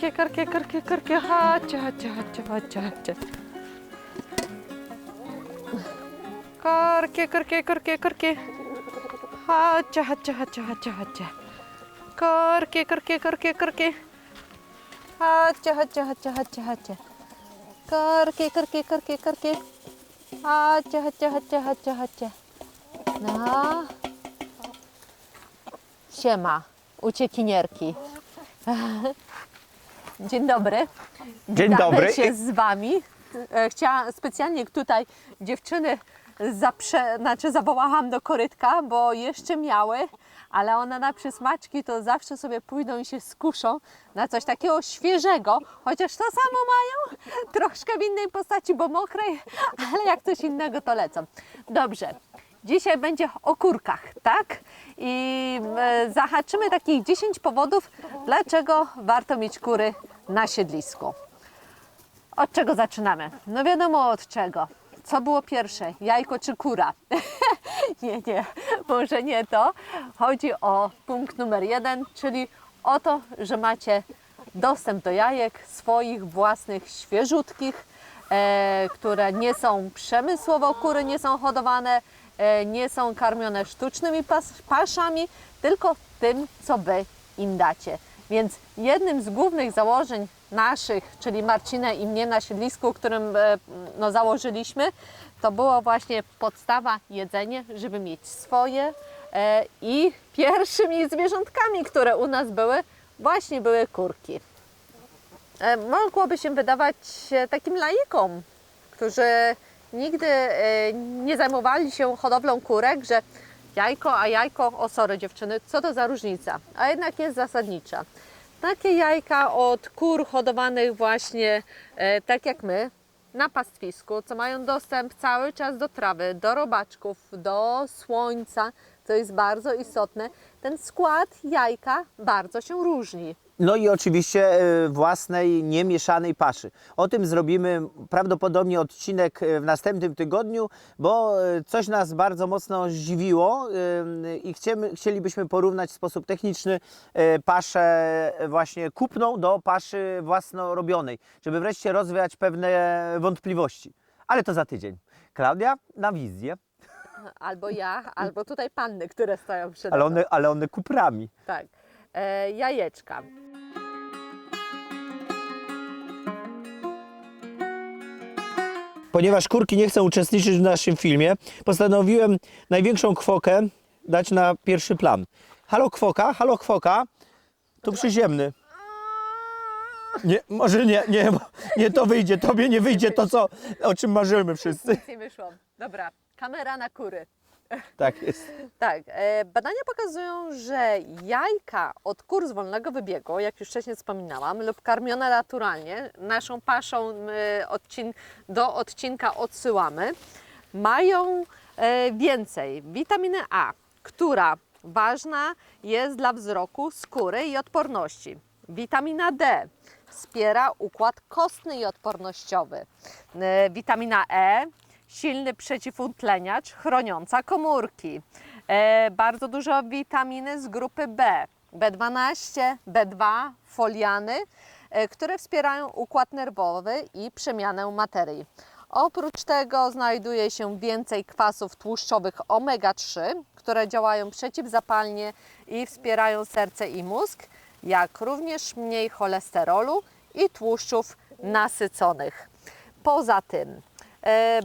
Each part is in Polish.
करके करके करके करके हाँ अच्छा अच्छा अच्छा अच्छा अच्छा करके करके करके करके हाँ अच्छा अच्छा अच्छा अच्छा अच्छा करके करके करके करके हाँ अच्छा अच्छा अच्छा अच्छा अच्छा करके करके करके करके हाँ अच्छा अच्छा अच्छा अच्छा अच्छा No. Siema, uciekinierki. Dzień dobry. Dzień dobry. się z Wami. E, Chciałam specjalnie tutaj dziewczyny zaprze, znaczy zawołałam do korytka, bo jeszcze miały, ale one na przysmaczki to zawsze sobie pójdą i się skuszą na coś takiego świeżego, chociaż to samo mają, troszkę w innej postaci, bo mokrej, ale jak coś innego to lecą. Dobrze, dzisiaj będzie o kurkach, tak? I e, zahaczymy takich 10 powodów, dlaczego warto mieć kury na siedlisku. Od czego zaczynamy? No wiadomo od czego. Co było pierwsze, jajko czy kura? nie, nie, może nie to. Chodzi o punkt numer jeden, czyli o to, że macie dostęp do jajek swoich własnych, świeżutkich, e, które nie są przemysłowo, kury nie są hodowane, nie są karmione sztucznymi pas, paszami, tylko tym, co wy im dacie. Więc jednym z głównych założeń naszych, czyli Marcinę i mnie na siedlisku, którym e, no, założyliśmy, to było właśnie podstawa jedzenie, żeby mieć swoje. E, I pierwszymi zwierzątkami, które u nas były, właśnie były kurki. E, Mogłoby się wydawać e, takim laikom, którzy nigdy e, nie zajmowali się hodowlą kurek, że jajko, a jajko, o sorry dziewczyny, co to za różnica? A jednak jest zasadnicza. Takie jajka od kur hodowanych właśnie e, tak jak my, na pastwisku, co mają dostęp cały czas do trawy, do robaczków, do słońca, co jest bardzo istotne, ten skład jajka bardzo się różni. No i oczywiście e, własnej, niemieszanej paszy. O tym zrobimy prawdopodobnie odcinek e, w następnym tygodniu, bo e, coś nas bardzo mocno zdziwiło i chciemy, chcielibyśmy porównać w sposób techniczny paszę właśnie kupną do paszy własnorobionej, żeby wreszcie rozwiać pewne wątpliwości. Ale to za tydzień. Klaudia na wizję, Albo ja, albo tutaj panny, które stoją przed ale one, ale one kuprami. Tak. E, jajeczka. Ponieważ kurki nie chcą uczestniczyć w naszym filmie, postanowiłem największą kwokę dać na pierwszy plan. Halo kwoka, halo kwoka, tu przyziemny. Nie, może nie, nie, nie to wyjdzie, tobie nie wyjdzie to, co, o czym marzymy wszyscy. Nic nie wyszło. Dobra, kamera na kury. Tak jest. Tak, e, badania pokazują, że jajka od kur z wolnego wybiegu, jak już wcześniej wspominałam, lub karmione naturalnie, naszą paszą odcin do odcinka odsyłamy, mają e, więcej witaminy A, która ważna jest dla wzroku, skóry i odporności. Witamina D wspiera układ kostny i odpornościowy. E, Witamina E silny przeciwutleniacz chroniąca komórki. E, bardzo dużo witaminy z grupy B, B12, B2, foliany, e, które wspierają układ nerwowy i przemianę materii. Oprócz tego znajduje się więcej kwasów tłuszczowych omega-3, które działają przeciwzapalnie i wspierają serce i mózg, jak również mniej cholesterolu i tłuszczów nasyconych. Poza tym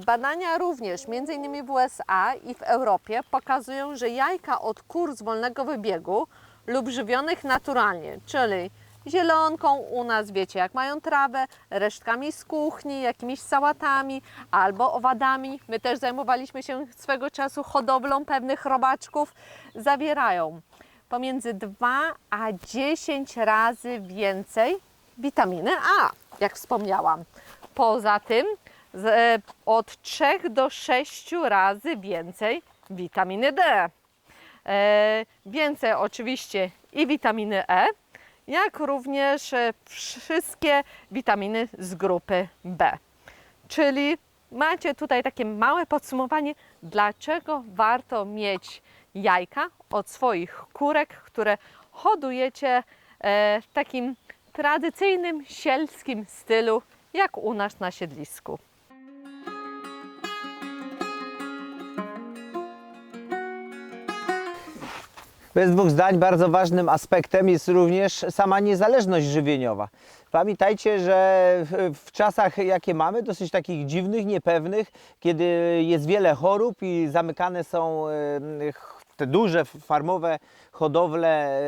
Badania również, między innymi w USA i w Europie, pokazują, że jajka od kur z wolnego wybiegu lub żywionych naturalnie, czyli zielonką u nas, wiecie, jak mają trawę, resztkami z kuchni, jakimiś sałatami albo owadami. My też zajmowaliśmy się swego czasu hodowlą pewnych robaczków. Zawierają pomiędzy 2 a 10 razy więcej witaminy A, jak wspomniałam. Poza tym e, od 3 do 6 razy więcej witaminy D. E, więcej oczywiście i witaminy E, jak również e, wszystkie witaminy z grupy B. Czyli macie tutaj takie małe podsumowanie, dlaczego warto mieć jajka od swoich kurek, które hodujecie e, takim tradycyjnym sielskim stylu, jak u nas na siedlisku. Bez dwóch zdań bardzo ważnym aspektem jest również sama niezależność żywieniowa. Pamiętajcie, że w, czasach, jakie mamy, dosyć takich dziwnych, niepewnych, kiedy jest wiele chorób i zamykane są te duże farmowe hodowle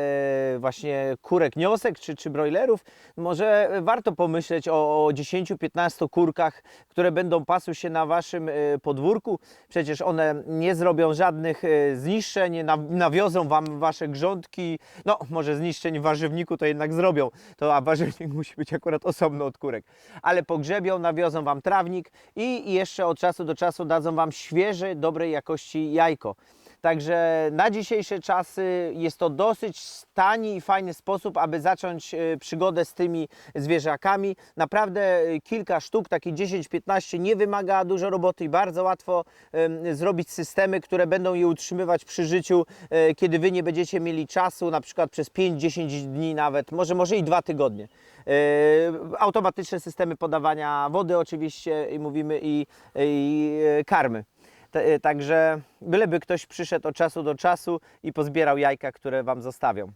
e, właśnie kurek niosek czy, czy brojlerów, może warto pomyśleć o, o 10-15 kurkach, które będą pasły się na Waszym e, podwórku. Przecież one nie zrobią żadnych e, zniszczeń, nawiozą Wam Wasze grządki. No, może zniszczeń w warzywniku to jednak zrobią, to, a warzywnik musi być akurat osobno od kurek. Ale pogrzebią, nawiozą Wam trawnik i jeszcze od czasu do czasu dadzą Wam świeże, dobrej jakości jajko. Także na dzisiejsze czasy jest to dosyć tani i fajny sposób, aby zacząć e, przygodę z tymi zwierzakami. Naprawdę e, kilka sztuk, takie 10-15, nie wymaga dużo roboty i bardzo łatwo zrobić systemy, które będą je utrzymywać przy życiu, e, kiedy Wy nie będziecie mieli czasu, na przykład przez 5-10 dni nawet, może, może i dwa tygodnie. Automatyczne systemy podawania wody oczywiście i mówimy i, i karmy. E, Także byleby ktoś przyszedł od czasu do czasu i pozbierał jajka, które Wam zostawią.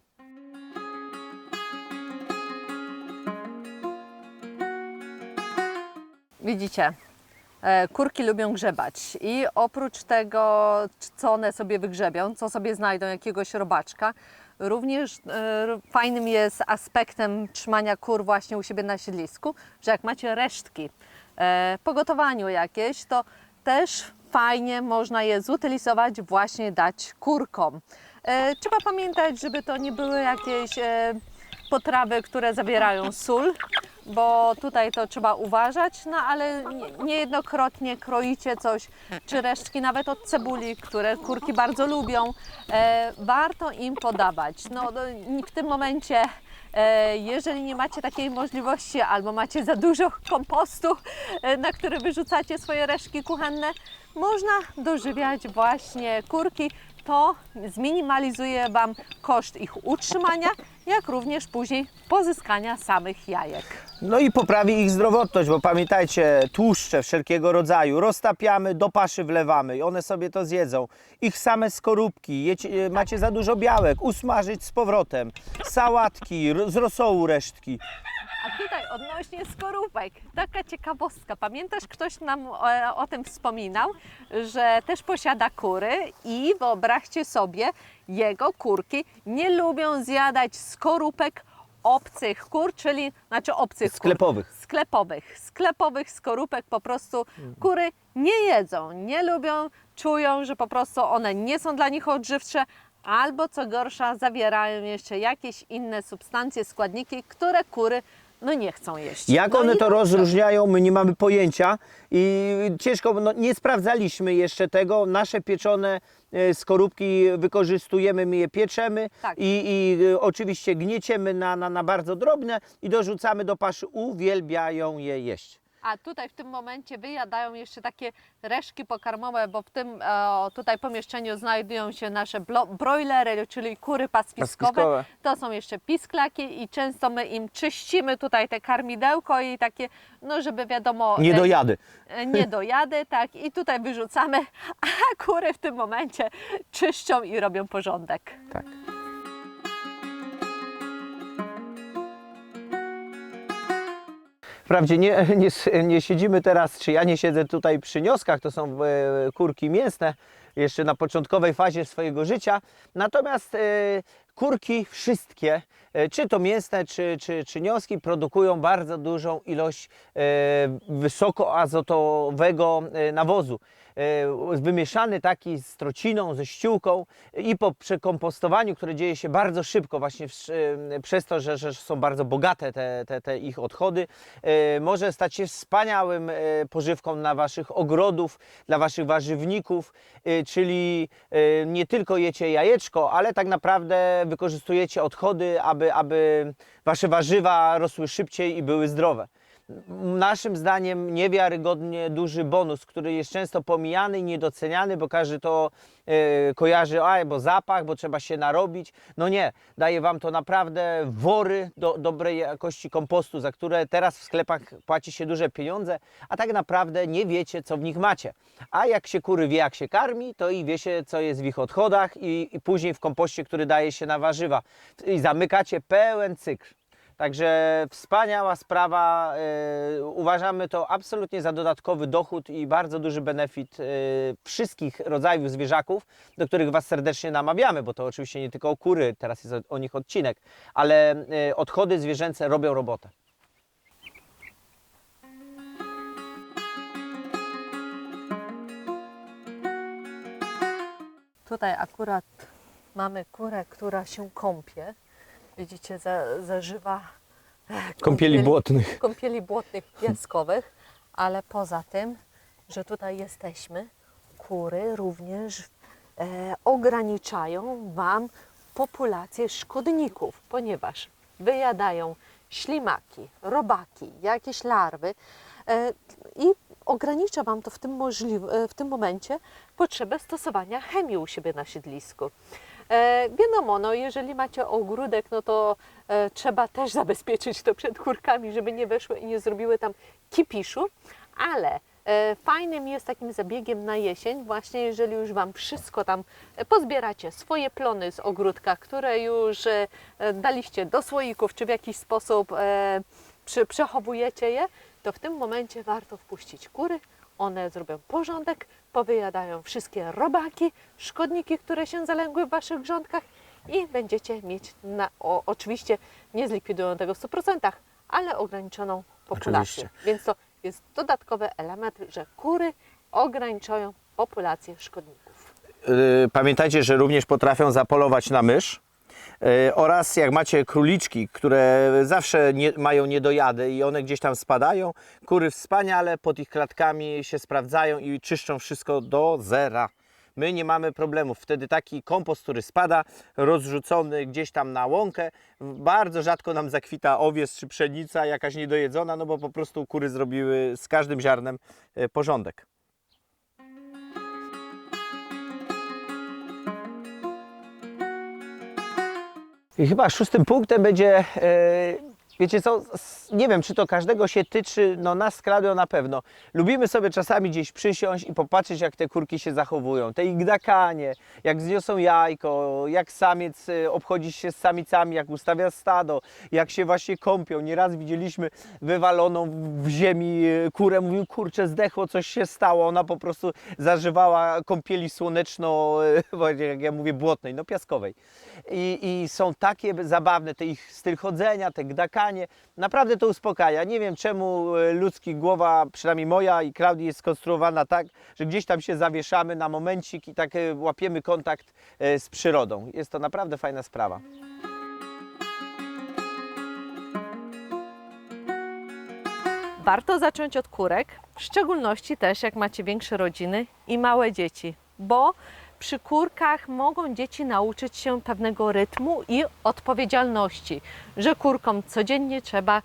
Widzicie, e, kurki lubią grzebać i oprócz tego, co one sobie wygrzebią, co sobie znajdą, jakiegoś robaczka, również e, fajnym jest aspektem trzymania kur właśnie u siebie na siedlisku, że jak macie resztki e, po gotowaniu jakieś, to też fajnie można je zutylizować, właśnie dać kurkom. E, Trzeba pamiętać, żeby to nie były jakieś e, potrawy, które zawierają sól, bo tutaj to trzeba uważać, no ale nie- niejednokrotnie kroicie coś, czy resztki nawet od cebuli, które kurki bardzo lubią, e, warto im podawać. No, w tym momencie, jeżeli nie macie takiej możliwości albo macie za dużo kompostu, e, na który wyrzucacie swoje resztki kuchenne, można dożywiać właśnie kurki. To zminimalizuje Wam koszt ich utrzymania, jak również później pozyskania samych jajek. No i poprawi ich zdrowotność, bo pamiętajcie, tłuszcze wszelkiego rodzaju roztapiamy, do paszy wlewamy i one sobie to zjedzą. Ich same skorupki, jecie, macie za dużo białek, usmażyć z powrotem. Sałatki, z rosołu resztki. A tutaj odnośnie skorupek, taka ciekawostka. Pamiętasz, ktoś nam e, o tym wspominał, że też posiada kury i wyobraźcie sobie, jego kurki nie lubią zjadać skorupek obcych kur, czyli znaczy obcych kur, Sklepowych. sklepowych, sklepowych skorupek po prostu kury nie jedzą, nie lubią, czują, że po prostu one nie są dla nich odżywcze, albo co gorsza zawierają jeszcze jakieś inne substancje, składniki, które kury no nie chcą jeść. Jak no one to rozróżniają, my nie mamy pojęcia i ciężko, no nie sprawdzaliśmy jeszcze tego. Nasze pieczone e, skorupki wykorzystujemy, my je pieczemy Tak. i, i e, oczywiście gnieciemy na, na, na bardzo drobne i dorzucamy do paszy. Uwielbiają je jeść. A tutaj w tym momencie wyjadają jeszcze takie resztki pokarmowe, bo w tym e, tutaj pomieszczeniu znajdują się nasze broilery, czyli kury pastwiskowe. Pastwiskowe. To są jeszcze pisklaki i często my im czyścimy tutaj te karmidełko i takie, no żeby wiadomo... Nie e, dojady. e, Nie dojady, tak. I tutaj wyrzucamy, a kury w tym momencie czyszczą i robią porządek. Tak. Wprawdzie nie, nie, nie siedzimy teraz, czy ja nie siedzę tutaj przy nioskach, to są e, kurki mięsne, jeszcze na początkowej fazie swojego życia. Natomiast e, kurki wszystkie, e, czy to mięsne, czy, czy, czy nioski, produkują bardzo dużą ilość wysokoazotowego nawozu. E, wymieszany taki z trociną, ze ściółką i po przekompostowaniu, które dzieje się bardzo szybko, właśnie w, e, przez to, że, że są bardzo bogate te, te, te ich odchody, e, może stać się wspaniałym pożywką dla Waszych ogrodów, dla Waszych warzywników, czyli nie tylko jecie jajeczko, ale tak naprawdę wykorzystujecie odchody, aby, aby Wasze warzywa rosły szybciej i były zdrowe. Naszym zdaniem niewiarygodnie duży bonus, który jest często pomijany i niedoceniany, bo każdy to e, kojarzy, a bo zapach, bo trzeba się narobić. No nie, daje Wam to naprawdę wory do dobrej jakości kompostu, za które teraz w sklepach płaci się duże pieniądze, a tak naprawdę nie wiecie, co w nich macie. A jak się kury wie, jak się karmi, to i wie się, co jest w ich odchodach i, i później w kompoście, który daje się na warzywa. I zamykacie pełen cykl. Także wspaniała sprawa. e, uważamy to absolutnie za dodatkowy dochód i bardzo duży benefit e, wszystkich rodzajów zwierzaków, do których Was serdecznie namawiamy, bo to oczywiście nie tylko o kury, teraz jest o, nich odcinek, ale e, odchody zwierzęce robią robotę. Tutaj akurat mamy kurę, która się kąpie. Widzicie, za, zażywa e, błotnych. kąpieli błotnych piaskowych, ale poza tym, że tutaj jesteśmy, kury również e, ograniczają Wam populację szkodników, ponieważ wyjadają ślimaki, robaki, jakieś larwy e, i ogranicza Wam to w tym, możliw- e, w tym momencie potrzebę stosowania chemii u siebie na siedlisku. E, wiadomo, no jeżeli macie ogródek, no to e, trzeba też zabezpieczyć to przed kurkami, żeby nie weszły i nie zrobiły tam kipiszu, ale e, fajnym jest takim zabiegiem na jesień, właśnie jeżeli już Wam wszystko tam e, pozbieracie, swoje plony z ogródka, które już e, daliście do słoików, czy w jakiś sposób e, przy, przechowujecie je, to w tym momencie warto wpuścić kury, one zrobią porządek, powyjadają wszystkie robaki, szkodniki, które się zalęgły w Waszych grządkach i będziecie mieć, na, o, oczywiście nie zlikwidują tego w 100%, ale ograniczoną populację. Oczywiście. Więc to jest dodatkowy element, że kury ograniczają populację szkodników. Y, Pamiętajcie, że również potrafią zapolować na mysz. Y, Oraz jak macie króliczki, które zawsze nie, mają niedojady i one gdzieś tam spadają, kury wspaniale pod ich klatkami się sprawdzają i czyszczą wszystko do zera. My nie mamy problemów. Wtedy taki kompost, który spada, rozrzucony gdzieś tam na łąkę, bardzo rzadko nam zakwita owiec czy pszenica jakaś niedojedzona, no bo po prostu kury zrobiły z każdym ziarnem y, porządek. I chyba szóstym punktem będzie, e, wiecie co, nie wiem czy to każdego się tyczy, no nas z Klaudią na pewno. Lubimy sobie czasami gdzieś przysiąść i popatrzeć jak te kurki się zachowują. Te ich gdakanie, jak zniosą jajko, jak samiec e, obchodzi się z samicami, jak ustawia stado, jak się właśnie kąpią. Nieraz widzieliśmy wywaloną w ziemi e, kurę, mówił kurczę zdechło, coś się stało. Ona po prostu zażywała kąpieli słoneczno, właśnie jak ja mówię błotnej, no piaskowej. I, I są takie zabawne, te ich styl chodzenia, te gdakanie. Naprawdę to uspokaja. Nie wiem czemu e, ludzki głowa, przynajmniej moja i Klaudii jest skonstruowana tak, że gdzieś tam się zawieszamy na momencik i tak e, łapiemy kontakt e, z przyrodą. Jest to naprawdę fajna sprawa. Warto zacząć od kurek, w szczególności też jak macie większe rodziny i małe dzieci, bo przy kurkach mogą dzieci nauczyć się pewnego rytmu i odpowiedzialności, że kurkom codziennie trzeba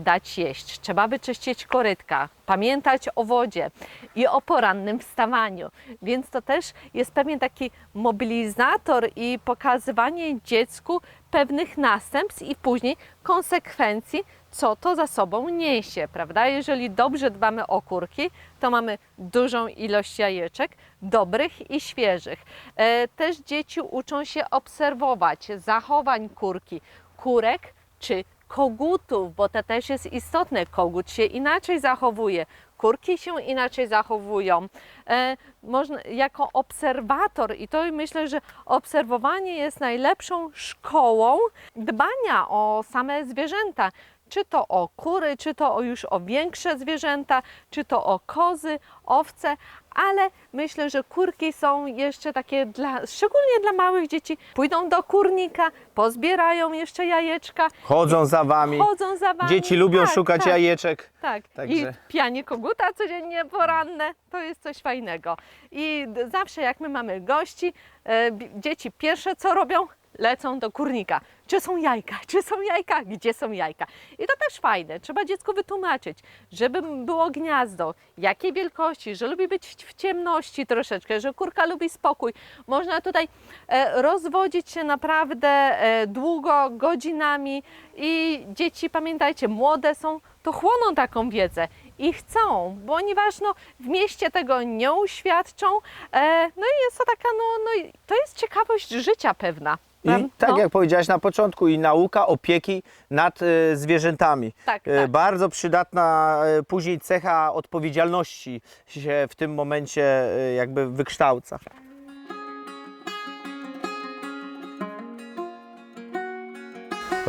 dać jeść, trzeba wyczyścić korytka, pamiętać o wodzie i o porannym wstawaniu. Więc to też jest pewien taki mobilizator i pokazywanie dziecku pewnych następstw i później konsekwencji, co to za sobą niesie, prawda? Jeżeli dobrze dbamy o kurki, to mamy dużą ilość jajeczek, dobrych i świeżych. E, też dzieci uczą się obserwować zachowań kurki, kurek czy kogutów, bo to też jest istotne. Kogut się inaczej zachowuje, kurki się inaczej zachowują. E, można, jako obserwator, i to myślę, że obserwowanie jest najlepszą szkołą dbania o same zwierzęta. Czy to o kury, czy to o już o większe zwierzęta, czy to o kozy, owce, ale myślę, że kurki są jeszcze takie dla, szczególnie dla małych dzieci. Pójdą do kurnika, pozbierają jeszcze jajeczka, Chodzą za wami. chodzą za wami. Dzieci lubią tak, szukać tak. jajeczek. Tak, Także- i pianie koguta codziennie poranne, to jest coś fajnego. I zawsze jak my mamy gości, e, dzieci pierwsze co robią? Lecą do kurnika. Czy są jajka, czy są jajka, gdzie są jajka. I to też fajne, trzeba dziecku wytłumaczyć, żeby było gniazdo, jakiej wielkości, że lubi być w ciemności troszeczkę, że kurka lubi spokój. Można tutaj e, rozwodzić się naprawdę e, długo, godzinami i dzieci, pamiętajcie, młode są, to chłoną taką wiedzę i chcą, ponieważ no, w mieście tego nie uświadczą. E, no i jest to taka, no, no to jest ciekawość życia pewna. I tak no. jak powiedziałaś na początku, i nauka opieki nad e, zwierzętami. Tak, E, tak. Bardzo przydatna e, później cecha odpowiedzialności się w tym momencie e, jakby wykształca.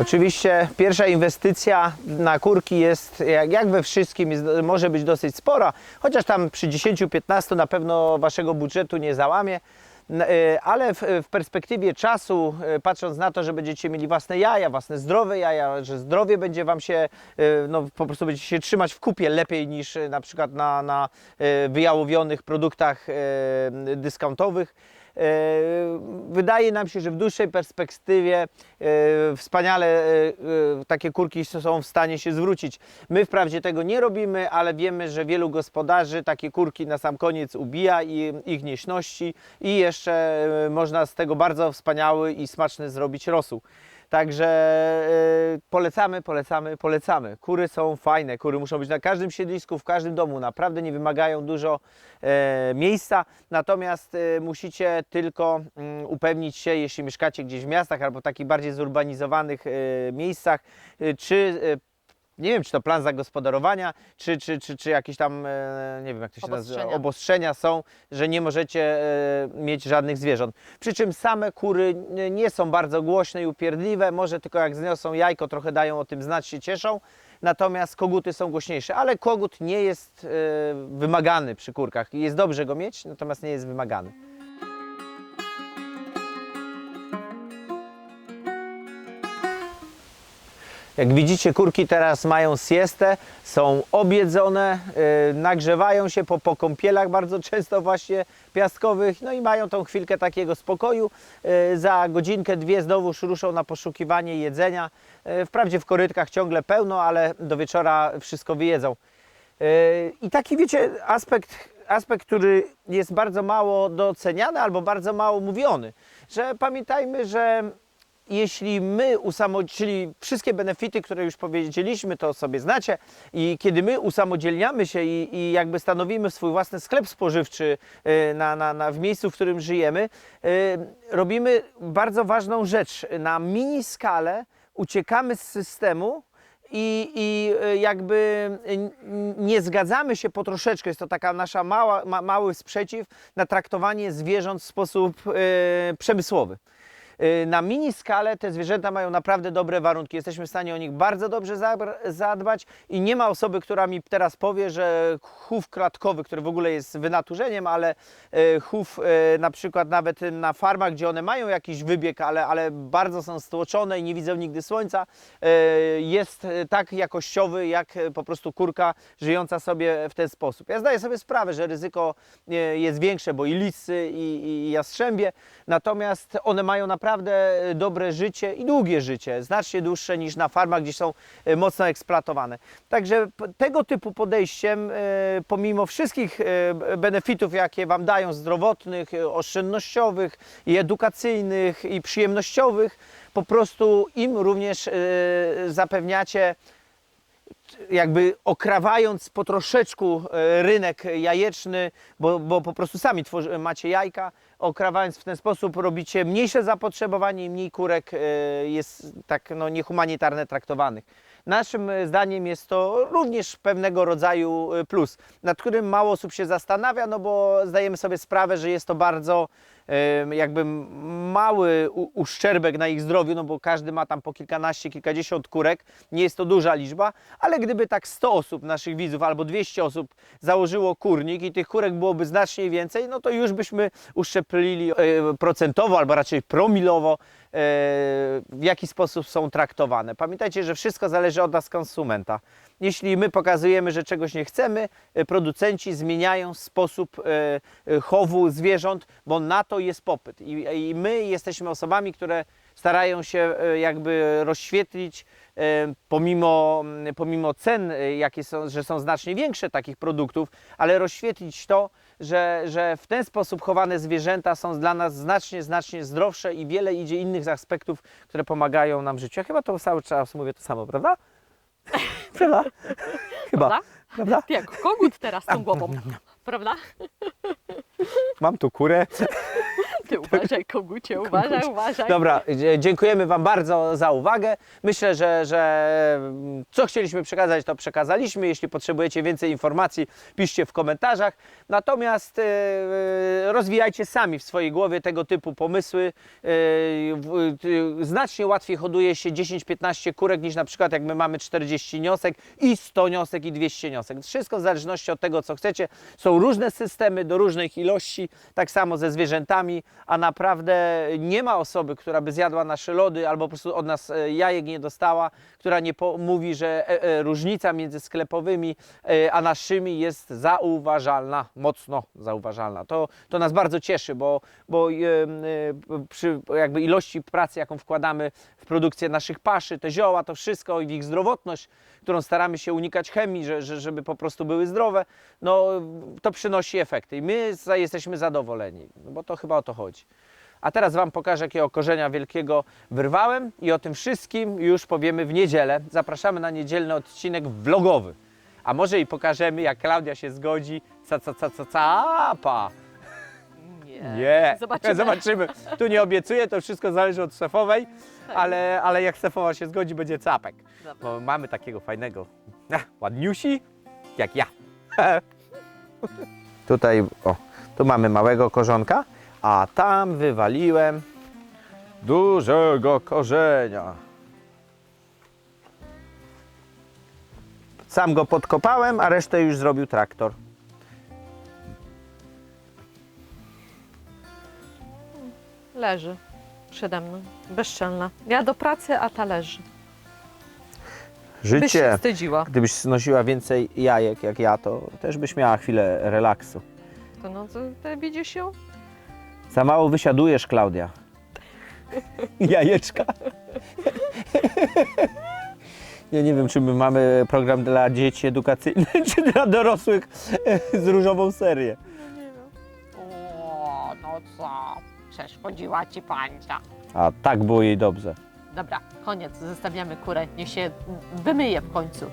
Oczywiście pierwsza inwestycja na kurki jest, jak, jak we wszystkim, jest, może być dosyć spora, chociaż tam przy 10-15 na pewno waszego budżetu nie załamie. E, Ale w, perspektywie czasu, e, patrząc na to, że będziecie mieli własne jaja, własne zdrowe jaja, że zdrowie będzie Wam się, e, no po prostu będziecie się trzymać w kupie lepiej niż na przykład na, na wyjałowionych produktach dyskontowych. E, Wydaje nam się, że w dłuższej perspektywie e, wspaniale e, takie kurki są w stanie się zwrócić. My wprawdzie tego nie robimy, ale wiemy, że wielu gospodarzy takie kurki na sam koniec ubija i ich nieśności i jeszcze można z tego bardzo wspaniały i smaczny zrobić rosół. Także e, polecamy, polecamy, polecamy. Kury są fajne, kury muszą być na każdym siedlisku, w każdym domu. Naprawdę nie wymagają dużo e, miejsca, natomiast e, musicie tylko mm, upewnić się, jeśli mieszkacie gdzieś w miastach albo w takich bardziej zurbanizowanych e, miejscach, e, czy e, nie wiem, czy to plan zagospodarowania, czy, czy, czy, czy jakieś tam, e, nie wiem jak to się nazywa, Obostrzenia. obostrzenia są, że nie możecie e, mieć żadnych zwierząt. Przy czym same kury nie- nie są bardzo głośne i upierdliwe, może tylko jak zniosą jajko, trochę dają o tym znać, się cieszą. Natomiast koguty są głośniejsze, ale kogut nie jest e, wymagany przy kurkach. Jest dobrze go mieć, natomiast nie jest wymagany. Jak widzicie, kurki teraz mają siestę, są objedzone, yy, nagrzewają się po, po kąpielach bardzo często właśnie piaskowych, no i mają tą chwilkę takiego spokoju. Yy, za godzinkę, dwie znowuż ruszą na poszukiwanie jedzenia. Yy, wprawdzie w korytkach ciągle pełno, ale do wieczora wszystko wyjedzą. I taki wiecie aspekt, aspekt, który jest bardzo mało doceniany albo bardzo mało mówiony, że pamiętajmy, że jeśli my usamodzielniamy, czyli wszystkie benefity, które już powiedzieliśmy, to sobie znacie i kiedy my usamodzielniamy się i, i jakby stanowimy swój własny sklep spożywczy y, na, na, na, w miejscu, w którym żyjemy, y, robimy bardzo ważną rzecz. Na mini skalę uciekamy z systemu i, i y, jakby nie zgadzamy się po troszeczkę, jest to taka nasza mała, ma, mały sprzeciw na traktowanie zwierząt w sposób y, przemysłowy. Y, Na mini skalę te zwierzęta mają naprawdę dobre warunki. Jesteśmy w stanie o nich bardzo dobrze zadbać i nie ma osoby, która mi teraz powie, że chów klatkowy, który w ogóle jest wynaturzeniem, ale y, chów y, na przykład nawet na farmach, gdzie one mają jakiś wybieg, ale, ale bardzo są stłoczone i nie widzą nigdy słońca, jest tak jakościowy, jak po prostu kurka żyjąca sobie w ten sposób. Ja zdaję sobie sprawę, że ryzyko jest większe, bo i lisy, i, i jastrzębie, natomiast one mają naprawdę dobre życie i długie życie, znacznie dłuższe niż na farmach, gdzie są y, mocno eksploatowane. Także tego typu podejściem, y, pomimo wszystkich benefitów, jakie Wam dają zdrowotnych, oszczędnościowych i edukacyjnych i przyjemnościowych, po prostu im również zapewniacie jakby okrawając po troszeczku e, rynek jajeczny, bo, bo po prostu sami tworzy, macie jajka, okrawając w ten sposób robicie mniejsze zapotrzebowanie i mniej kurek e, jest tak no, niehumanitarne traktowanych. Naszym e, zdaniem jest to również pewnego rodzaju plus, nad którym mało osób się zastanawia, no bo zdajemy sobie sprawę, że jest to bardzo jakby mały uszczerbek na ich zdrowiu, no bo każdy ma tam po kilkanaście, kilkadziesiąt kurek, nie jest to duża liczba, ale gdyby tak 100 osób naszych widzów albo 200 osób założyło kurnik i tych kurek byłoby znacznie więcej, no to już byśmy uszczeplili e, procentowo albo raczej promilowo e, w jaki sposób są traktowane. Pamiętajcie, że wszystko zależy od nas konsumenta. Jeśli my pokazujemy, że czegoś nie chcemy, e, producenci zmieniają sposób e, e, chowu zwierząt, bo na to jest popyt. I, my jesteśmy osobami, które starają się jakby rozświetlić pomimo, pomimo cen, jakie są, że są znacznie większe takich produktów, ale rozświetlić to, że, że w ten sposób chowane zwierzęta są dla nas znacznie, znacznie zdrowsze i wiele idzie innych aspektów, które pomagają nam w życiu. Ja chyba to cały czas mówię to samo, prawda? Prawda? Chyba. Prawda? Prawda? Jak kogut teraz tą głową, prawda? Mam tu kurę. Ty uważaj, kogucie, uważaj, uważaj. Dobra, dzie- dziękujemy Wam bardzo za uwagę. Myślę, że, że mm, co chcieliśmy przekazać, to przekazaliśmy. Jeśli potrzebujecie więcej informacji, piszcie w komentarzach. Natomiast e, e, rozwijajcie sami w swojej głowie tego typu pomysły. E, w- e, znacznie łatwiej hoduje się 10-15 kurek niż na przykład jak my mamy 40 niosek i 100 niosek i 200 niosek. Wszystko w zależności od tego, co chcecie. Są różne systemy do różnych ilości, tak samo ze zwierzętami, a naprawdę nie ma osoby, która by zjadła nasze lody albo po prostu od nas e, jajek nie dostała, która nie mówi, że e, e, różnica między sklepowymi a naszymi jest zauważalna, mocno zauważalna. To, to nas bardzo cieszy, bo, bo przy jakby ilości pracy, jaką wkładamy w produkcję naszych paszy, te zioła, to wszystko i w ich zdrowotność, którą staramy się unikać chemii, że, że, żeby po prostu były zdrowe, no to przynosi efekty i my jesteśmy zadowoleni, no bo to chyba o to chodzi. A teraz Wam pokażę, jakiego korzenia wielkiego wyrwałem i o tym wszystkim już powiemy w niedzielę. Zapraszamy na niedzielny odcinek vlogowy. A może i pokażemy, jak Klaudia się zgodzi. Ca, ca, ca, ca, capa. Nie. Nie, Zobaczymy. zobaczymy. Tu nie obiecuję, to wszystko zależy od szefowej, ale, ale jak szefowa się zgodzi, będzie capek. Dobra. Bo mamy takiego fajnego, ach, ładniusi, jak ja. Tutaj, o, tu mamy małego korzonka, a tam wywaliłem dużego korzenia. Sam go podkopałem, a resztę już zrobił traktor. Leży przede mną, bezczelna. Ja do pracy, a ta leży. Byś się Życie. wstydziła. Gdybyś znosiła więcej jajek jak ja, to też byś miała chwilę relaksu. To no, to, to widzisz ją? Za mało wysiadujesz, Klaudia. Jajeczka. Ja nie wiem, czy my mamy program dla dzieci edukacyjny, czy dla dorosłych z różową serię. O, no co? Przeszkodziła ci pańca. A tak było jej dobrze. Dobra, koniec. Zostawiamy kurę. Niech się wymyje w końcu.